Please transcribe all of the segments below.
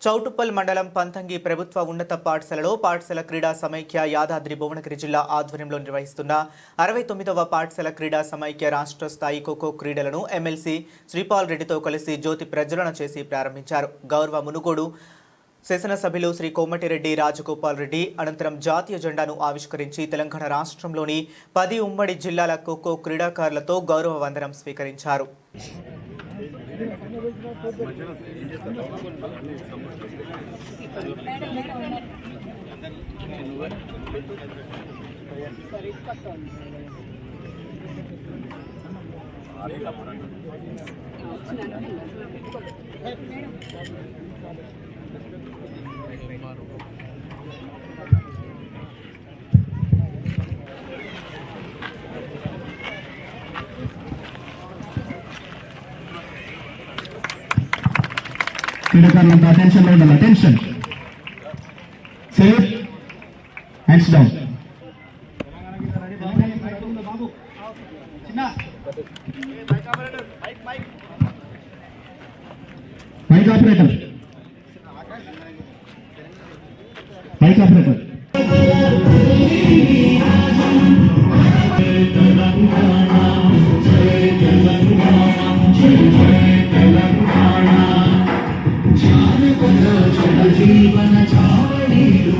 చౌటుప్పల్ మండలం పంతంగి ప్రభుత్వ ఉన్నత పాఠశాలలో పాఠశాల క్రీడా సమైక్య యాదాద్రి భువనగిరి జిల్లా ఆధ్వర్యంలో నిర్వహిస్తున్న అరవై తొమ్మిదవ పాఠశాల క్రీడా సమైక్య రాష్ట్ర స్థాయి ఖోఖో క్రీడలను ఎమ్మెల్సీ శ్రీపాల్ రెడ్డితో కలిసి జ్యోతి ప్రజ్వలన చేసి ప్రారంభించారు. గౌరవ మునుగోడు శాసనసభ్యులు శ్రీ కోమటిరెడ్డి రాజగోపాల్ రెడ్డి అనంతరం జాతీయ జెండాను ఆవిష్కరించి తెలంగాణ రాష్ట్రంలోని పది ఉమ్మడి జిల్లాల ఖోఖో క్రీడాకారులతో గౌరవ వందనం స్వీకరించారు. మేడం. క్రీడాకారులంతా అటెన్షన్లో ఉండాలి. Attention safe hands down mike operator mike operator జీవన చావడీలు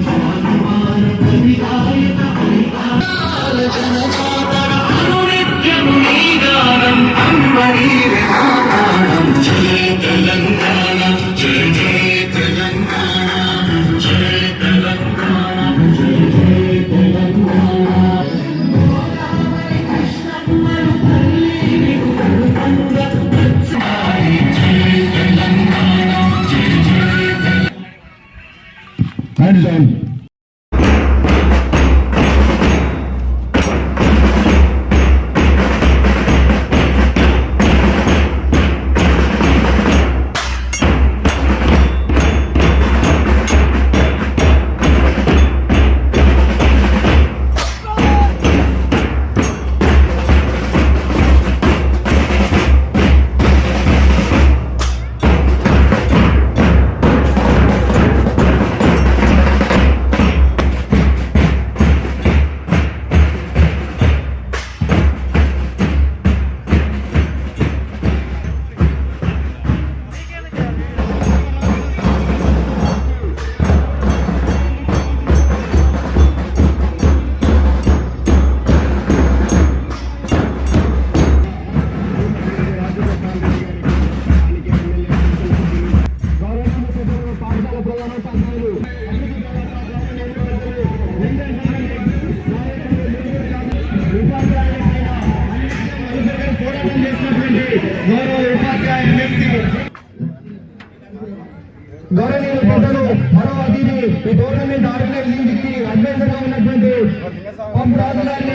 పంపు రాజుగారి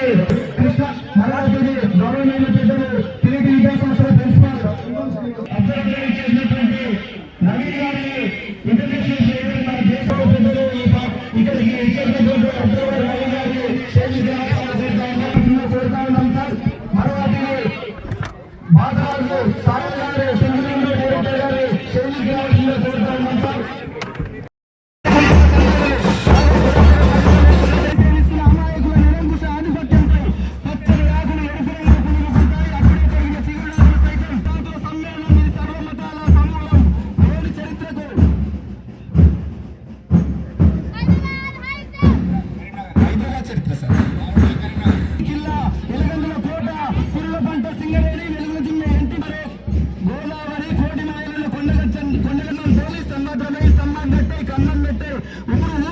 ప్రాణం పెట్టాయి కన్నం పెట్టాయి ఊరు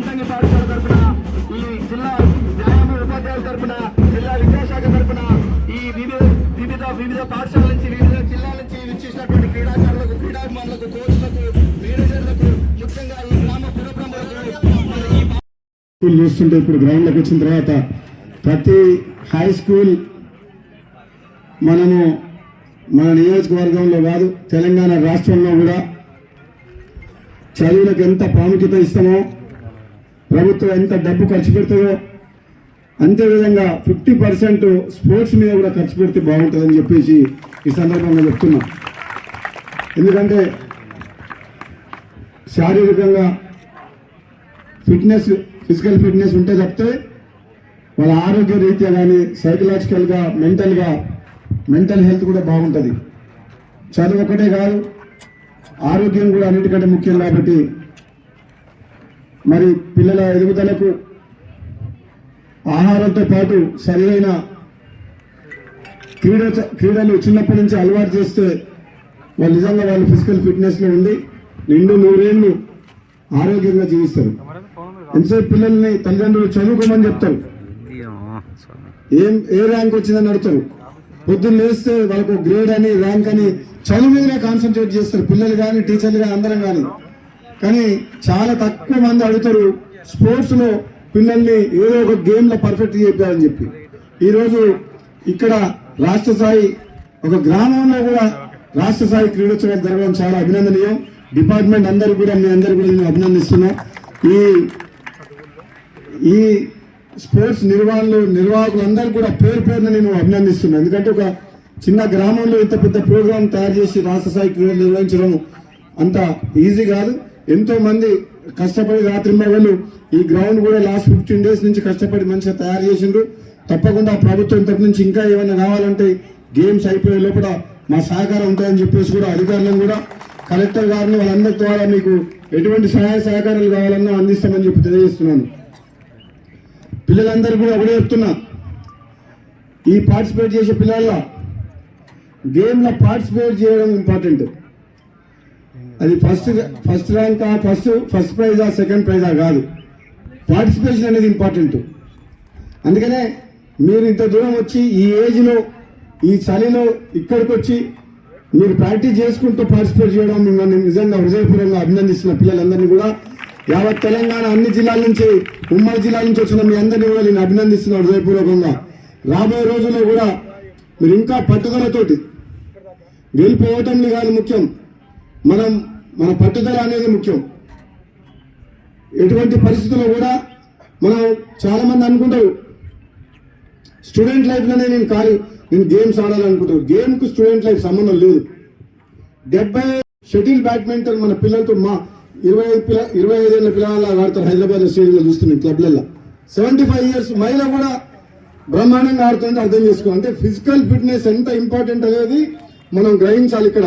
ప్రాంతానికి పాఠశాల తరఫున ఈ జిల్లా వ్యాయామ ఉపాధ్యాయుల తరఫున జిల్లా విద్యాశాఖ తరఫున ఈ వివిధ వివిధ వివిధ పాఠశాల నుంచి వివిధ జిల్లాల నుంచి విచ్చేసినటువంటి క్రీడాకారులకు క్రీడాభిమానులకు కోచ్లకు మేనేజర్లకు ముఖ్యంగా ఈ గ్రామ పురప్రముఖులకు చూస్తుంటే ఇప్పుడు గ్రౌండ్లోకి వచ్చిన తర్వాత ప్రతి హై స్కూల్ మనము మన నియోజకవర్గంలో కాదు తెలంగాణ రాష్ట్రంలో కూడా చదువులకు ఎంత ప్రాముఖ్యత ఇస్తామో ప్రభుత్వం ఎంత డబ్బు ఖర్చు పెడుతుందో అంతేవిధంగా ఫిఫ్టీ పర్సెంట్ స్పోర్ట్స్ మీద కూడా ఖర్చు పెడితే బాగుంటుందని చెప్పేసి ఈ సందర్భంగా చెప్తున్నా. ఎందుకంటే శారీరకంగా ఫిట్నెస్ ఫిజికల్ ఫిట్నెస్ ఉంటే తప్పితే వాళ్ళ ఆరోగ్య రీత్యా కానీ సైకలాజికల్గా మెంటల్గా మెంటల్ హెల్త్ కూడా బాగుంటుంది. చదువు ఒకటే కాదు ఆరోగ్యం కూడా అన్నిటికంటే ముఖ్యం కాబట్టి మరి పిల్లల ఎదుగుదలకు ఆహారంతో పాటు సరైన క్రీడ క్రీడలు చిన్నప్పటి నుంచి అలవాటు చేస్తే వాళ్ళు నిజంగా వాళ్ళు ఫిజికల్ ఫిట్నెస్లో ఉండి నిండు నూరేళ్ళు ఆరోగ్యంగా జీవిస్తారు. ఎంతసేపు పిల్లల్ని తల్లిదండ్రులు చదువుకోమని చెప్తారు. ఏం ఏ ర్యాంక్ వచ్చిందని అడుగుతారు. పొద్దున్న లేస్తే వాళ్ళకు గ్రేడ్ అని ర్యాంక్ అని చదువు మీదనే కాన్సన్ట్రేట్ చేస్తారు. పిల్లలు కానీ టీచర్లు కానీ అందరం కానీ కానీ చాలా తక్కువ మంది అడుగుతారు స్పోర్ట్స్లో పిల్లల్ని ఏదో ఒక గేమ్లో పర్ఫెక్ట్ చెప్పారని చెప్పి. ఈరోజు ఇక్కడ రాష్ట్ర స్థాయి ఒక గ్రామంలో కూడా రాష్ట్ర స్థాయి క్రీడోత్సవాలు జరగడం చాలా అభినందనీయం. డిపార్ట్మెంట్ అందరు కూడా మీ అందరూ కూడా నేను అభినందిస్తున్నా. ఈ ఈ స్పోర్ట్స్ నిర్వహణలు నిర్వాహకులందరూ కూడా పేరు పేరున నేను అభినందిస్తున్నాను ఎందుకంటే ఒక చిన్న గ్రామంలో ఇంత పెద్ద ప్రోగ్రాం తయారు చేసి రాష్ట్ర స్థాయి క్రీడలు నిర్వహించడం అంత ఈజీ కాదు. ఎంతో మంది కష్టపడి రాత్రి మగళ్ళు ఈ గ్రౌండ్ కూడా లాస్ట్ ఫిఫ్టీన్ డేస్ నుంచి కష్టపడి మంచిగా తయారు చేసిండ్రు. తప్పకుండా ప్రభుత్వం తరపు నుంచి ఇంకా ఏమైనా కావాలంటే గేమ్స్ అయిపోయే లోపల మా సహకారం ఉంటాయని చెప్పేసి కూడా అధికారులను కూడా కలెక్టర్ గారిని వాళ్ళందరి ద్వారా మీకు ఎటువంటి సహాయ సహకారాలు కావాలన్నా అందిస్తామని చెప్పి తెలియజేస్తున్నాను. పిల్లలందరూ కూడా ఒకటే చెప్తున్నా. ఈ పార్టిసిపేట్ చేసే పిల్లల గేమ్లో పార్టిసిపేట్ చేయడం ఇంపార్టెంట్. అది first first rank first first ప్రైజా second ప్రైజా కాదు. పార్టిసిపేషన్ అనేది ఇంపార్టెంట్ అందుకనే మీరు ఇంత దూరం వచ్చి ఈ ఏజ్లో ఈ చలిలో ఇక్కడికి వచ్చి మీరు ప్రాక్టీస్ చేసుకుంటూ పార్టిసిపేట్ చేయడం మిమ్మల్ని నిజంగా హృదయపూర్వకంగా అభినందిస్తున్న పిల్లలందరినీ కూడా యావత్ తెలంగాణ అన్ని జిల్లాల నుంచి ఉమ్మడి జిల్లాల నుంచి వచ్చిన మీ అందరినీ కూడా నేను అభినందిస్తున్నాను హృదయపూర్వకంగా. రాబోయే రోజుల్లో కూడా మీరు ఇంకా పట్టుదలతోటి వెళ్ళిపోవటం కాదు ముఖ్యం. మనం మన పట్టుదల అనేది ముఖ్యం. ఎటువంటి పరిస్థితుల్లో కూడా మనం చాలామంది అనుకుంటారు స్టూడెంట్ లైఫ్లోనే నేను కాలి నేను గేమ్స్ ఆడాలనుకుంటాను గేమ్కు స్టూడెంట్ లైఫ్ సంబంధం లేదు. డెబ్బై షటిల్ బ్యాడ్మింటన్ మన పిల్లలతో మా ఇరవై ఐదు పిల్ల ఇరవై ఐదేళ్ళ పిల్లలు ఆడతారు హైదరాబాద్ స్టేడియంలో చూస్తున్నాం క్లబ్లలో సెవెంటీ ఫైవ్ ఇయర్స్ మహిళ కూడా బ్రహ్మాండంగా ఆడుతుంటే అర్థం చేసుకో. అంటే ఫిజికల్ ఫిట్నెస్ ఎంత ఇంపార్టెంట్ అనేది మనం గ్రహించాలి ఇక్కడ.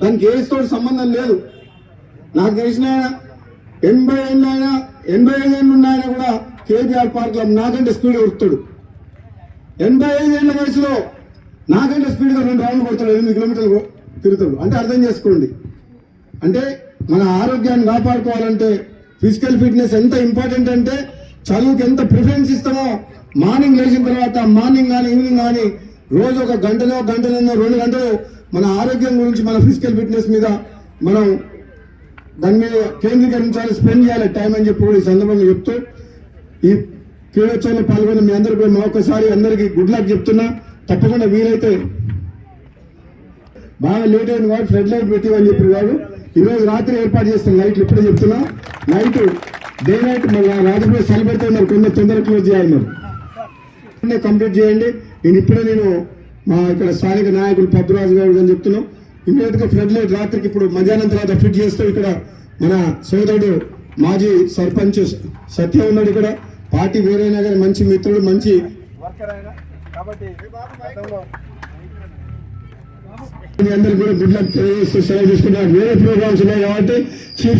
దానికి ఏజ్ సంబంధం లేదు. నాకు తెలిసిన ఎనభై ఏళ్ళు అయినా ఎనభై ఐదు ఏళ్ళు ఉన్నాయన కూడా కేబీఆర్ పార్క్లో నాకంటే స్పీడ్ ఉరుకుతాడు ఎనభై ఐదు ఏళ్ళ వయసులో నాకంటే స్పీడ్గా రెండు రౌండ్లు కొడతాడు ఎనిమిది కిలోమీటర్లు తిరుగుతాడు. అంటే అర్థం చేసుకోండి. అంటే మన ఆరోగ్యాన్ని కాపాడుకోవాలంటే ఫిజికల్ ఫిట్నెస్ ఎంత ఇంపార్టెంట్ అంటే చదువుకి ఎంత ప్రిఫరెన్స్ ఇస్తామో మార్నింగ్ లేచిన తర్వాత మార్నింగ్ కానీ ఈవినింగ్ కానీ రోజు ఒక గంటలో గంటలో రెండు గంటలు మన ఆరోగ్యం గురించి మన ఫిజికల్ ఫిట్నెస్ మీద మనం దాని మీద కేంద్రీకరించాలి స్పెండ్ చేయాలి టైం అని చెప్పి కూడా ఈ సందర్భంగా చెప్తూ ఈ క్రీడోత్సవంలో పాల్గొన్న మీ అందరికీ కూడా మరొకసారి అందరికీ గుడ్ లక్ చెప్తున్నా. తప్పకుండా వీలైతే బాగా లేట్ అయిన వాడు ఫ్లడ్ లైట్ పెట్టి అని చెప్పి వాడు. ఈరోజు రాత్రి ఏర్పాటు చేస్తున్న లైట్లు ఇప్పుడే చెప్తున్నా. నైట్ డే నైట్ మళ్ళీ రాత్రి సెల్ పెడుతున్నారు కొందరు తొందరగా క్లోజ్ చేయాలి మరి. కంప్లీట్ చేయండి. నేను ఇప్పుడే నేను మా ఇక్కడ స్థానిక నాయకులు పద్మరాజు గారు అని చెప్తున్నాం. ఇమీడియట్గా ఫ్లడ్ లైట్ రాత్రికి ఇప్పుడు మధ్యాహ్నం తర్వాత ఫిట్ చేస్తూ ఇక్కడ మన సోదరుడు మాజీ సర్పంచ్ సత్య ఉన్నాడు ఇక్కడ. పార్టీ వేరైనా కానీ మంచి మిత్రుడు మంచి మీ అందరికీ కూడా గుడ్ లక్ తెలియజేస్తూ సెలవు తీసుకున్నారు వేరే ప్రోగ్రామ్స్ ఉన్నాయి కాబట్టి చీఫ్